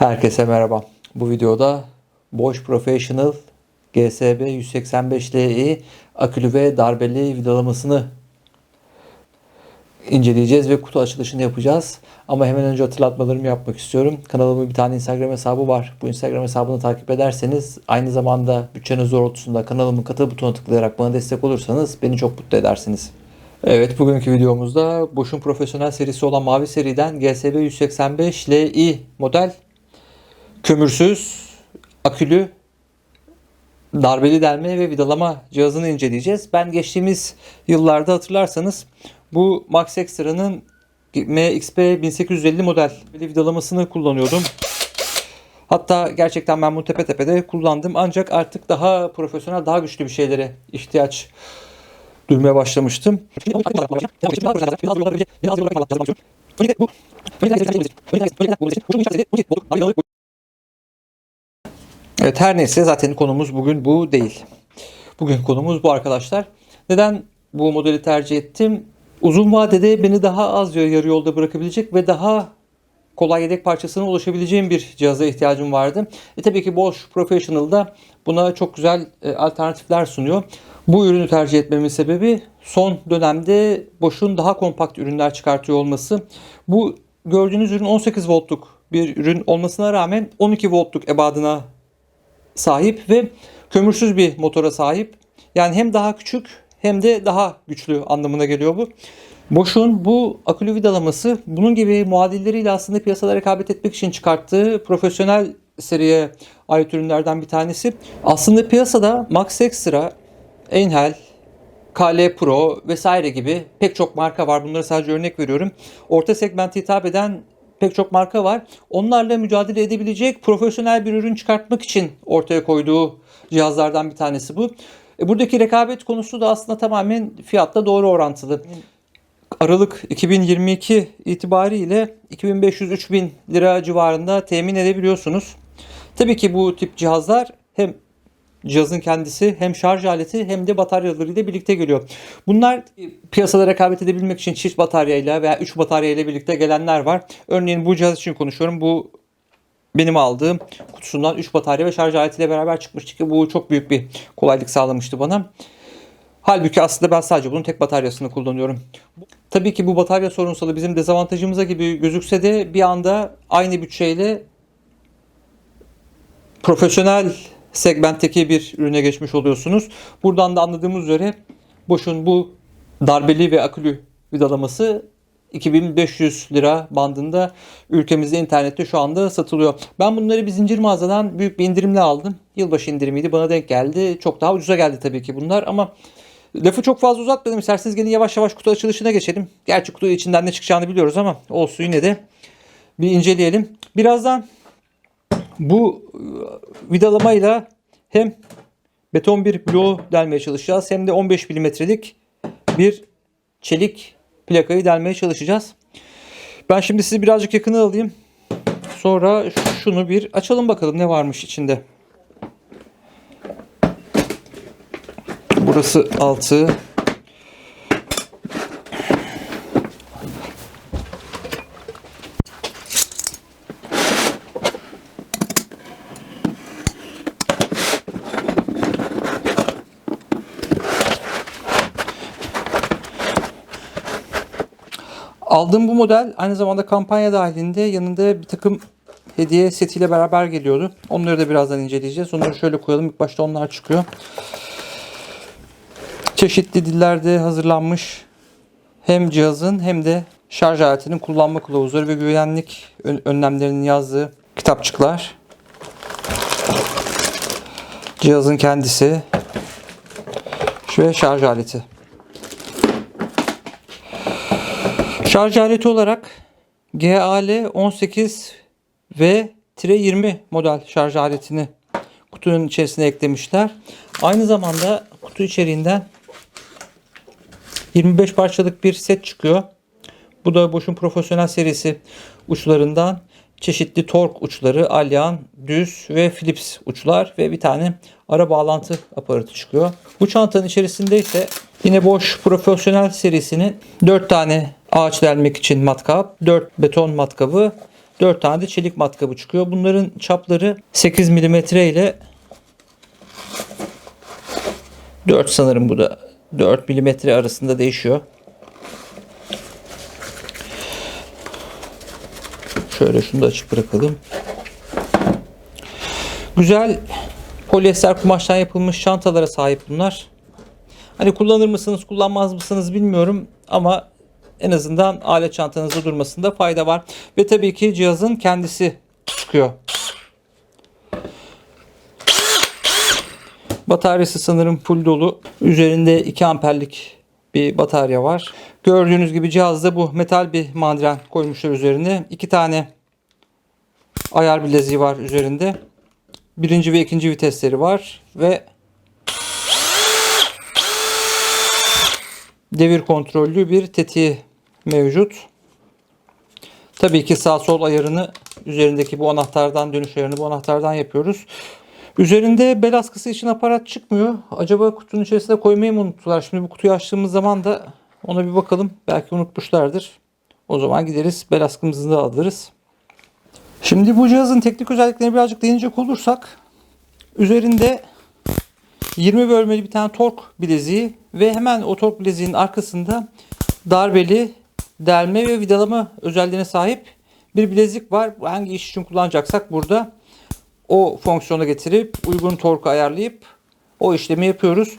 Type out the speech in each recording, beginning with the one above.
Herkese merhaba. Bu videoda Bosch Professional GSB 185Li akülü ve darbeli vidalamasını inceleyeceğiz ve kutu açılışını yapacağız. Ama hemen önce hatırlatmalarımı yapmak istiyorum. Kanalımın bir tane Instagram hesabı var. Bu Instagram hesabını takip ederseniz aynı zamanda bütçeniz doğrultusunda kanalımın katıl butonuna tıklayarak bana destek olursanız beni çok mutlu edersiniz. Evet bugünkü videomuzda Bosch'un profesyonel serisi olan mavi seriden GSB 185 Li model kömürsüz, akülü, darbeli delme ve vidalama cihazını inceleyeceğiz. Ben geçtiğimiz yıllarda hatırlarsanız bu Max Extra'nın MXP 1850 model vidalamasını kullanıyordum. Hatta gerçekten ben bunu tepe tepede kullandım. Ancak artık daha profesyonel, daha güçlü bir şeylere ihtiyaç duymaya başlamıştım. Evet her neyse zaten konumuz bugün bu değil. Bugün konumuz bu arkadaşlar. Neden bu modeli tercih ettim? Uzun vadede beni daha az yarı yolda bırakabilecek ve daha kolay yedek parçasına ulaşabileceğim bir cihaza ihtiyacım vardı. E tabii ki Bosch Professional'da buna çok güzel e, alternatifler sunuyor. Bu ürünü tercih etmemin sebebi son dönemde Bosch'un daha kompakt ürünler çıkartıyor olması. Bu gördüğünüz ürün 18 voltluk bir ürün olmasına rağmen 12 voltluk ebadına sahip ve kömürsüz bir motora sahip. Yani hem daha küçük hem de daha güçlü anlamına geliyor bu. Bosch'un bu akülü vidalaması bunun gibi muadilleriyle aslında piyasada rekabet etmek için çıkarttığı profesyonel seriye ait ürünlerden bir tanesi. Aslında piyasada Max Extra, Einhell, KL Pro vesaire gibi pek çok marka var. Bunları sadece örnek veriyorum. Orta segmente hitap eden pek çok marka var. Onlarla mücadele edebilecek profesyonel bir ürün çıkartmak için ortaya koyduğu cihazlardan bir tanesi bu. E, Buradaki rekabet konusu da aslında tamamen fiyatla doğru orantılı. Aralık 2022 itibariyle 2500-3000 lira civarında temin edebiliyorsunuz. Tabii ki bu tip cihazlar cihazın kendisi hem şarj aleti hem de bataryalarıyla birlikte geliyor. Bunlar piyasada rekabet edebilmek için çift bataryayla veya 3 bataryayla birlikte gelenler var. Örneğin bu cihaz için konuşuyorum. Bu benim aldığım kutusundan 3 batarya ve şarj aletiyle beraber çıkmıştı ki bu çok büyük bir kolaylık sağlamıştı bana. Halbuki aslında ben sadece bunun tek bataryasını kullanıyorum. Tabii ki bu batarya sorunsalı bizim dezavantajımıza gibi gözükse de bir anda aynı bütçeyle profesyonel segmentteki bir ürüne geçmiş oluyorsunuz. Buradan da anladığımız üzere Bosch'un bu darbeli ve akülü vidalaması 2500 lira bandında ülkemizde internette şu anda satılıyor. Ben bunları bir zincir mağazadan büyük bir indirimle aldım. Yılbaşı indirimiydi bana denk geldi. Çok daha ucuza geldi tabii ki bunlar ama lafı çok fazla uzatmadım. İsterseniz gelin yavaş yavaş kutu açılışına geçelim. Gerçi kutu içinden ne çıkacağını biliyoruz ama olsun yine de bir inceleyelim. Birazdan bu e, vidalamayla hem beton bir bloğu delmeye çalışacağız hem de 15 milimetrelik bir çelik plakayı delmeye çalışacağız. Ben şimdi sizi birazcık yakına alayım. Sonra şunu bir açalım bakalım ne varmış içinde. Burası altı. Aldığım bu model aynı zamanda kampanya dahilinde yanında bir takım hediye setiyle beraber geliyordu. Onları da birazdan inceleyeceğiz. Onları şöyle koyalım. İlk başta onlar çıkıyor. Çeşitli dillerde hazırlanmış hem cihazın hem de şarj aletinin kullanma kılavuzları ve güvenlik ön- önlemlerinin yazdığı kitapçıklar. Cihazın kendisi ve şarj aleti. Şarj aleti olarak GAL 18 ve 20 model şarj aletini kutunun içerisine eklemişler. Aynı zamanda kutu içeriğinden 25 parçalık bir set çıkıyor. Bu da Bosch'un profesyonel serisi uçlarından çeşitli tork uçları, alyan, düz ve Philips uçlar ve bir tane ara bağlantı aparatı çıkıyor. Bu çantanın içerisinde ise yine Bosch profesyonel serisinin 4 tane ağaç delmek için matkap, 4 beton matkabı 4 tane de çelik matkabı çıkıyor. Bunların çapları 8 mm ile 4 sanırım bu da 4 mm arasında değişiyor. Şöyle şunu da açık bırakalım. Güzel polyester kumaştan yapılmış çantalara sahip bunlar. Hani kullanır mısınız, kullanmaz mısınız bilmiyorum ama en azından alet çantanızda durmasında fayda var. Ve tabii ki cihazın kendisi çıkıyor. Bataryası sanırım full dolu. Üzerinde 2 amperlik bir batarya var. Gördüğünüz gibi cihazda bu metal bir mandren koymuşlar üzerine. İki tane ayar bileziği var üzerinde. Birinci ve ikinci vitesleri var ve devir kontrollü bir tetiği mevcut. Tabii ki sağ sol ayarını üzerindeki bu anahtardan dönüş ayarını bu anahtardan yapıyoruz. Üzerinde bel askısı için aparat çıkmıyor. Acaba kutunun içerisine koymayı mı unuttular? Şimdi bu kutuyu açtığımız zaman da ona bir bakalım. Belki unutmuşlardır. O zaman gideriz bel askımızı da alırız. Şimdi bu cihazın teknik özelliklerine birazcık değinecek olursak üzerinde 20 bölmeli bir tane tork bileziği ve hemen o tork bileziğinin arkasında darbeli delme ve vidalama özelliğine sahip bir bilezik var. Hangi iş için kullanacaksak burada o fonksiyona getirip uygun torku ayarlayıp o işlemi yapıyoruz.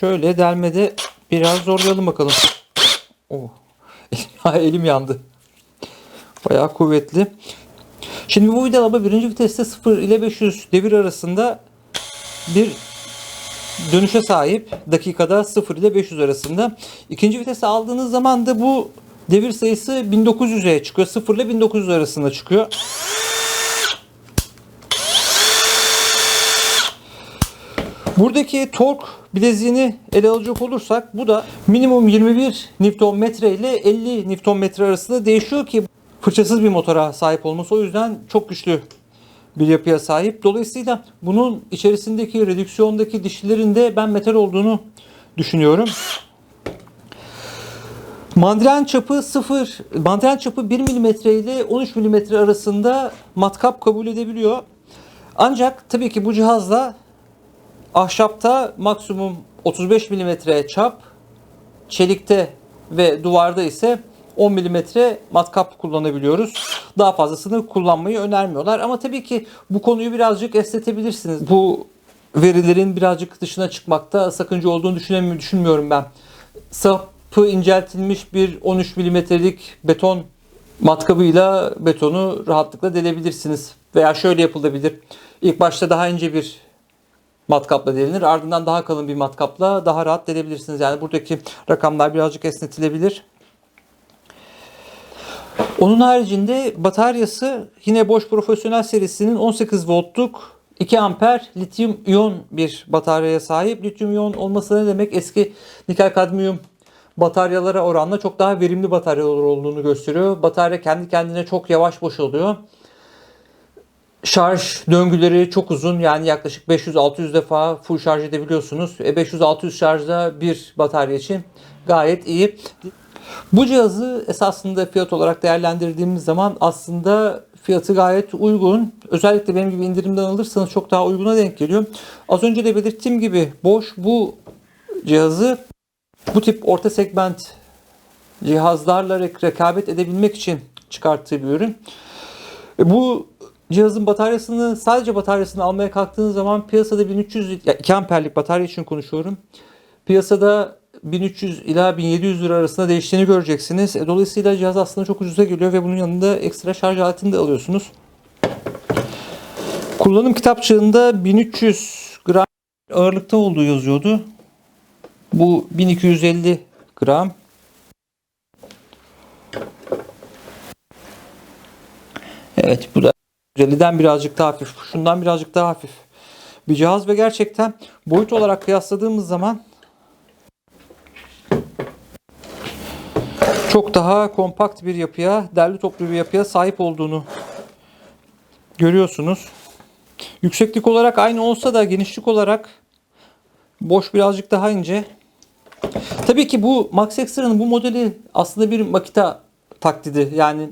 Şöyle delmede biraz zorlayalım bakalım. Oh. Elim yandı. Bayağı kuvvetli. Şimdi bu vidalama birinci viteste 0 ile 500 devir arasında bir dönüşe sahip. Dakikada 0 ile 500 arasında. İkinci vitese aldığınız zaman da bu devir sayısı 1900'e çıkıyor. 0 ile 1900 arasında çıkıyor. Buradaki tork bileziğini ele alacak olursak bu da minimum 21 Nm ile 50 Nm arasında değişiyor ki fırçasız bir motora sahip olması o yüzden çok güçlü bir yapıya sahip. Dolayısıyla bunun içerisindeki redüksiyondaki dişlilerin de ben metal olduğunu düşünüyorum. Mandren çapı 0, mandren çapı 1 mm ile 13 mm arasında matkap kabul edebiliyor. Ancak tabii ki bu cihazla ahşapta maksimum 35 mm çap, çelikte ve duvarda ise 10 mm matkap kullanabiliyoruz. Daha fazlasını kullanmayı önermiyorlar. Ama tabii ki bu konuyu birazcık esnetebilirsiniz. Bu verilerin birazcık dışına çıkmakta sakınca olduğunu düşünemiyorum, düşünmüyorum ben. Sapı inceltilmiş bir 13 milimetrelik beton matkabıyla betonu rahatlıkla delebilirsiniz. Veya şöyle yapılabilir. İlk başta daha ince bir matkapla delinir. Ardından daha kalın bir matkapla daha rahat delebilirsiniz. Yani buradaki rakamlar birazcık esnetilebilir. Onun haricinde bataryası yine Bosch Profesyonel serisinin 18 voltluk 2 amper lityum iyon bir bataryaya sahip. Lityum iyon olması ne demek? Eski nikel kadmiyum bataryalara oranla çok daha verimli bataryalar olduğunu gösteriyor. Batarya kendi kendine çok yavaş boşalıyor. Şarj döngüleri çok uzun yani yaklaşık 500-600 defa full şarj edebiliyorsunuz. E 500-600 şarjda bir batarya için gayet iyi. Bu cihazı esasında fiyat olarak değerlendirdiğimiz zaman aslında fiyatı gayet uygun. Özellikle benim gibi indirimden alırsanız çok daha uyguna denk geliyor. Az önce de belirttiğim gibi Bosch bu cihazı bu tip orta segment cihazlarla rekabet edebilmek için çıkarttığı bir ürün. E, Bu cihazın bataryasını sadece bataryasını almaya kalktığınız zaman piyasada 1300 ya 2 amperlik batarya için konuşuyorum. Piyasada 1300 ila 1700 lira arasında değiştiğini göreceksiniz. E, Dolayısıyla cihaz aslında çok ucuza geliyor ve bunun yanında ekstra şarj aletini de alıyorsunuz. Kullanım kitapçığında 1300 gram ağırlıkta olduğu yazıyordu. Bu 1250 gram. Evet bu da 150'den birazcık daha hafif. Şundan birazcık daha hafif bir cihaz ve gerçekten boyut olarak kıyasladığımız zaman çok daha kompakt bir yapıya, derli toplu bir yapıya sahip olduğunu görüyorsunuz. Yükseklik olarak aynı olsa da genişlik olarak boş birazcık daha ince. Tabii ki bu Max Extra'nın bu modeli aslında bir Makita taklidi. Yani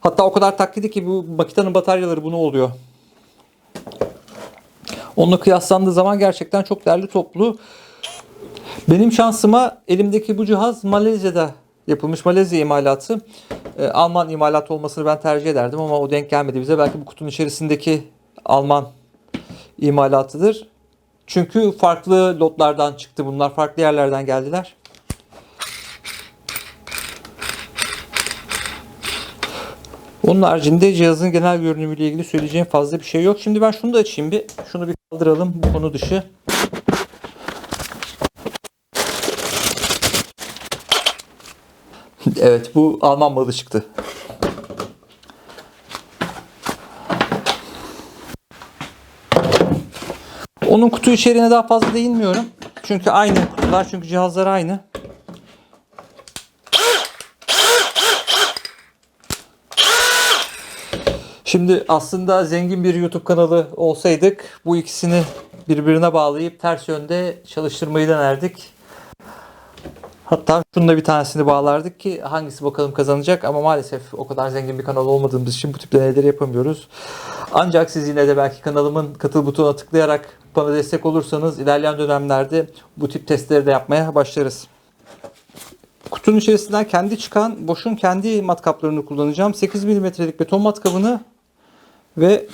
Hatta o kadar taklidi ki bu makinenin bataryaları bunu oluyor. Onunla kıyaslandığı zaman gerçekten çok değerli toplu. Benim şansıma elimdeki bu cihaz Malezya'da yapılmış Malezya imalatı. Ee, Alman imalatı olmasını ben tercih ederdim ama o denk gelmedi bize. Belki bu kutunun içerisindeki Alman imalatıdır. Çünkü farklı lotlardan çıktı bunlar. Farklı yerlerden geldiler. Onun haricinde cihazın genel görünümüyle ilgili söyleyeceğim fazla bir şey yok. Şimdi ben şunu da açayım bir. Şunu bir kaldıralım bu konu dışı. Evet bu Alman malı çıktı. Onun kutu içeriğine daha fazla değinmiyorum. Çünkü aynı kutular çünkü cihazlar aynı. Şimdi aslında zengin bir YouTube kanalı olsaydık bu ikisini birbirine bağlayıp ters yönde çalıştırmayı denerdik. Hatta şununla bir tanesini bağlardık ki hangisi bakalım kazanacak ama maalesef o kadar zengin bir kanal olmadığımız için bu tip deneyleri yapamıyoruz. Ancak siz yine de belki kanalımın katıl butonuna tıklayarak bana destek olursanız ilerleyen dönemlerde bu tip testleri de yapmaya başlarız. Kutunun içerisinden kendi çıkan Bosch'un kendi matkaplarını kullanacağım. 8 mm'lik beton matkabını ve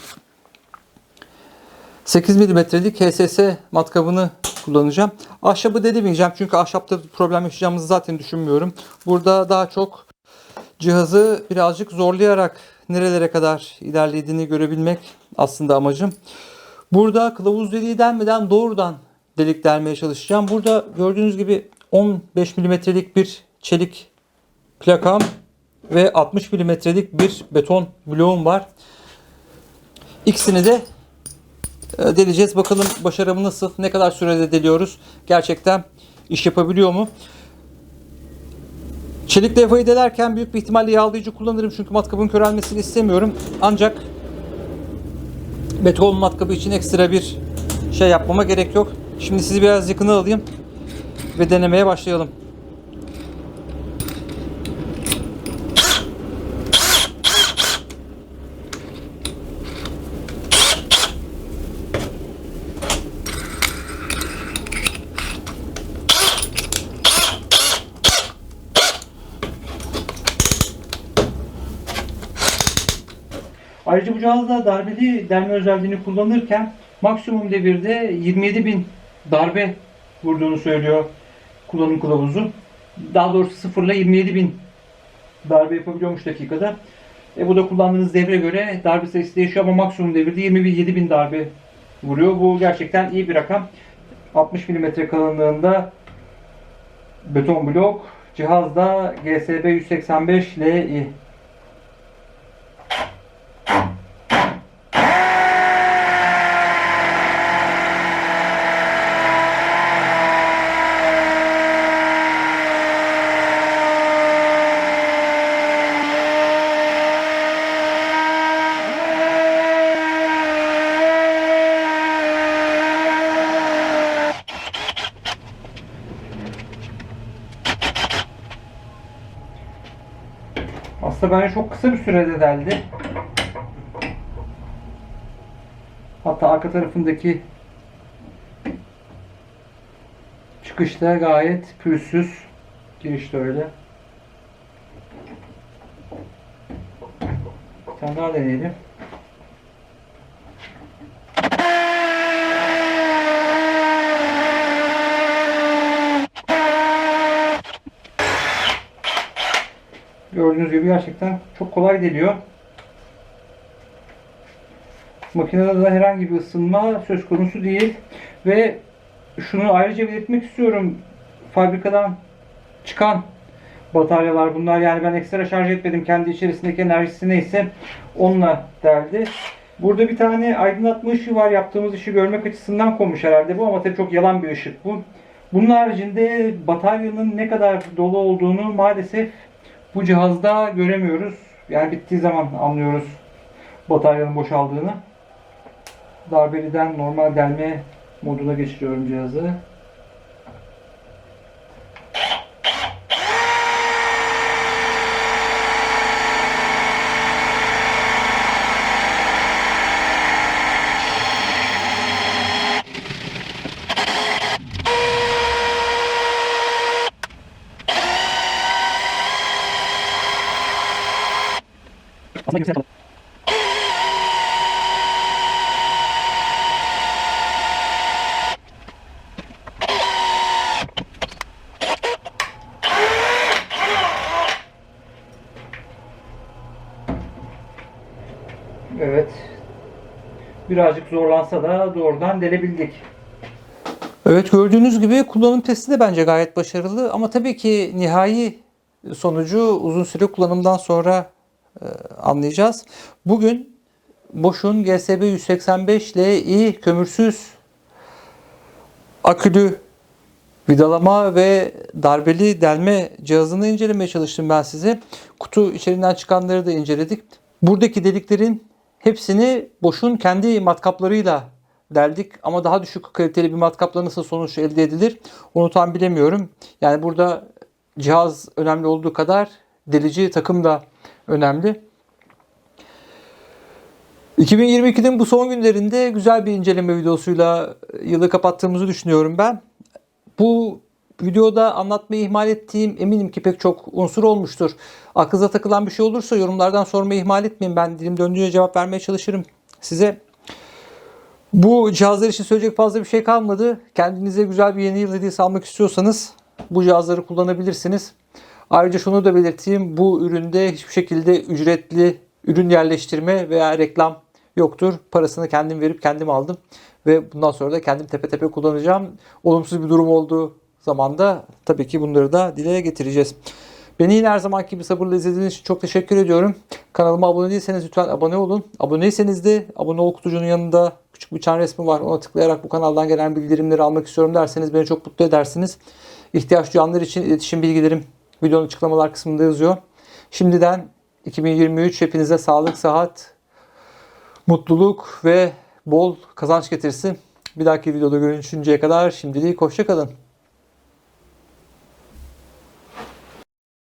8 mm'lik HSS matkabını kullanacağım. Ahşabı dedemeyeceğim çünkü ahşapta problem yaşayacağımızı zaten düşünmüyorum. Burada daha çok cihazı birazcık zorlayarak nerelere kadar ilerlediğini görebilmek aslında amacım. Burada kılavuz deliği delmeden doğrudan delik delmeye çalışacağım. Burada gördüğünüz gibi 15 mm'lik bir çelik plakam ve 60 mm'lik bir beton bloğum var. İkisini de deleceğiz. Bakalım başarımı nasıl, ne kadar sürede deliyoruz. Gerçekten iş yapabiliyor mu? Çelik levhayı delerken büyük bir ihtimalle yağlayıcı kullanırım çünkü matkabın körelmesini istemiyorum. Ancak beton matkabı için ekstra bir şey yapmama gerek yok. Şimdi sizi biraz yakına alayım ve denemeye başlayalım. Ayrıca bu cihazda darbeli delme özelliğini kullanırken maksimum devirde 27.000 darbe vurduğunu söylüyor kullanım kılavuzu. Daha doğrusu sıfırla 27.000 darbe yapabiliyormuş dakikada. E bu da kullandığınız devre göre darbe sayısı değişiyor ama maksimum devirde 27.000 darbe vuruyor. Bu gerçekten iyi bir rakam. 60 mm kalınlığında beton blok. Cihazda GSB 185 Li. Aslında bence çok kısa bir sürede deldi. Hatta arka tarafındaki çıkışta gayet pürüzsüz. Girişte öyle. Bir tane daha deneyelim. Gördüğünüz gibi gerçekten çok kolay deliyor. Makinede de herhangi bir ısınma söz konusu değil. Ve şunu ayrıca belirtmek istiyorum. Fabrikadan çıkan bataryalar bunlar. Yani ben ekstra şarj etmedim. Kendi içerisindeki enerjisi neyse onunla deldi. Burada bir tane aydınlatma ışığı var. Yaptığımız işi görmek açısından konmuş herhalde bu ama tabii çok yalan bir ışık bu. Bunun haricinde bataryanın ne kadar dolu olduğunu maalesef bu cihazda göremiyoruz. Yani bittiği zaman anlıyoruz bataryanın boşaldığını. Darbeliden normal delme moduna geçiriyorum cihazı. Evet. Birazcık zorlansa da doğrudan delebildik. Evet gördüğünüz gibi kullanım testi de bence gayet başarılı ama tabii ki nihai sonucu uzun süre kullanımdan sonra anlayacağız. Bugün Bosch'un GSB 185 Li kömürsüz akülü vidalama ve darbeli delme cihazını incelemeye çalıştım ben size. Kutu içerisinden çıkanları da inceledik. Buradaki deliklerin hepsini Bosch'un kendi matkaplarıyla deldik ama daha düşük kaliteli bir matkapla nasıl sonuç elde edilir onu tam bilemiyorum. Yani burada cihaz önemli olduğu kadar delici takım da önemli. 2022'nin bu son günlerinde güzel bir inceleme videosuyla yılı kapattığımızı düşünüyorum ben. Bu videoda anlatmayı ihmal ettiğim eminim ki pek çok unsur olmuştur. Aklınıza takılan bir şey olursa yorumlardan sormayı ihmal etmeyin. Ben dilim döndüğünce cevap vermeye çalışırım size. Bu cihazlar için söyleyecek fazla bir şey kalmadı. Kendinize güzel bir yeni yıl hediyesi almak istiyorsanız bu cihazları kullanabilirsiniz. Ayrıca şunu da belirteyim. Bu üründe hiçbir şekilde ücretli ürün yerleştirme veya reklam yoktur. Parasını kendim verip kendim aldım. Ve bundan sonra da kendim tepe tepe kullanacağım. Olumsuz bir durum olduğu zaman da tabii ki bunları da dile getireceğiz. Beni yine her zamanki gibi sabırla izlediğiniz için çok teşekkür ediyorum. Kanalıma abone değilseniz lütfen abone olun. Aboneyseniz de abone ol kutucuğunun yanında küçük bir çan resmi var. Ona tıklayarak bu kanaldan gelen bildirimleri almak istiyorum derseniz beni çok mutlu edersiniz. İhtiyaç duyanlar için iletişim bilgilerim videonun açıklamalar kısmında yazıyor. Şimdiden 2023 hepinize sağlık, sıhhat, mutluluk ve bol kazanç getirsin. Bir dahaki videoda görüşünceye kadar şimdilik hoşçakalın.